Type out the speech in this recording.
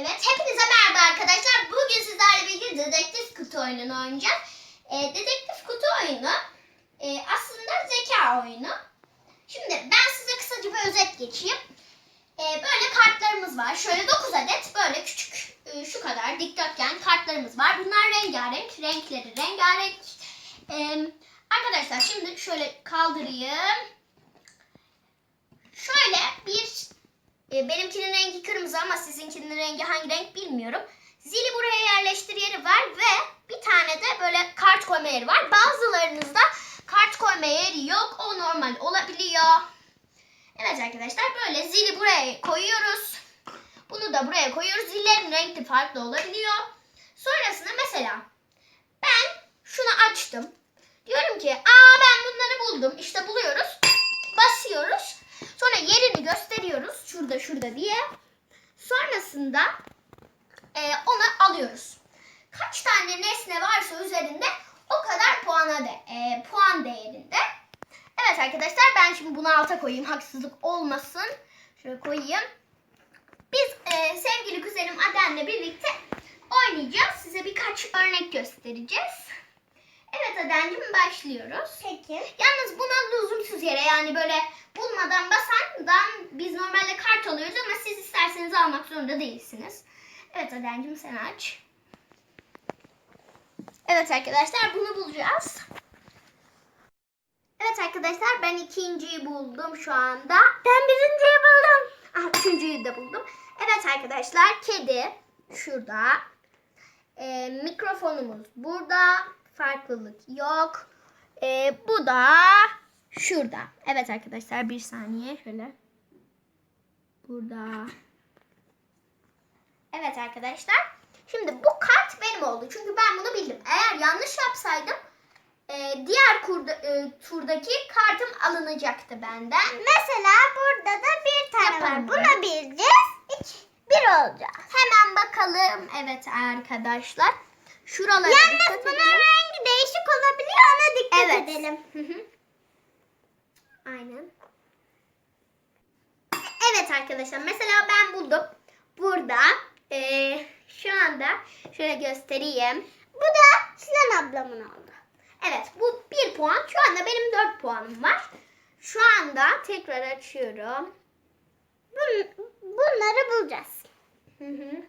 Evet, hepinize merhaba arkadaşlar. Bugün sizlerle birlikte dedektif kutu oyununu oynayacağız. E, dedektif kutu oyunu e, aslında zeka oyunu. Şimdi ben size kısaca bir özet geçeyim. E, böyle kartlarımız var. Şöyle 9 adet böyle küçük e, şu kadar dikdörtgen kartlarımız var. Bunlar rengarenk. Renkleri rengarenk. E, arkadaşlar şimdi şöyle kaldırayım. Benimkinin rengi kırmızı ama sizinkinin rengi hangi renk bilmiyorum. Zili buraya yerleştir yeri var ve bir tane de böyle kart koyma yeri var. Bazılarınızda kart koyma yeri yok. O normal olabiliyor. Evet arkadaşlar böyle zili buraya koyuyoruz. Bunu da buraya koyuyoruz. Zillerin renkli farklı olabiliyor. Sonrasında mesela ben şunu açtım. Diyorum ki aa ben bunları buldum. İşte buluyoruz. Basıyoruz. Sonra yerini gösteriyoruz. Şurada şurada diye. Sonrasında e, onu alıyoruz. Kaç tane nesne varsa üzerinde o kadar puana de, e, puan değerinde. Evet arkadaşlar ben şimdi bunu alta koyayım haksızlık olmasın. Şöyle koyayım. Biz e, sevgili kuzenim Aden'le birlikte oynayacağız. Size birkaç örnek göstereceğiz. Evet Aden'cim başlıyoruz. Peki. Yalnız buna lüzumsuz yere yani böyle biz normalde kart alıyoruz ama siz isterseniz almak zorunda değilsiniz. Evet Aden'cim sen aç. Evet arkadaşlar bunu bulacağız. Evet arkadaşlar ben ikinciyi buldum şu anda. Ben birinciyi buldum. Ah, üçüncüyü de buldum. Evet arkadaşlar kedi şurada. Ee, mikrofonumuz burada. Farklılık yok. Ee, bu da şurada. Evet arkadaşlar bir saniye şöyle. Burada. Evet arkadaşlar. Şimdi bu kart benim oldu. Çünkü ben bunu bildim. Eğer yanlış yapsaydım e, diğer kurda, e, turdaki kartım alınacaktı benden. Mesela burada da bir tane Yapalım. var. Bunu bileceğiz. İki, bir olacak. Hemen bakalım. Evet arkadaşlar. Şuralara Yalnız bunun rengi değişik olabiliyor. Ona dikkat Evet. edelim. Hı hı. Aynen. Arkadaşlar mesela ben buldum. Burada eee, şu anda şöyle göstereyim. Bu da Sinan ablamın oldu. Evet bu bir puan. Şu anda benim dört puanım var. Şu anda tekrar açıyorum. Bun, bunları bulacağız. Hı hı.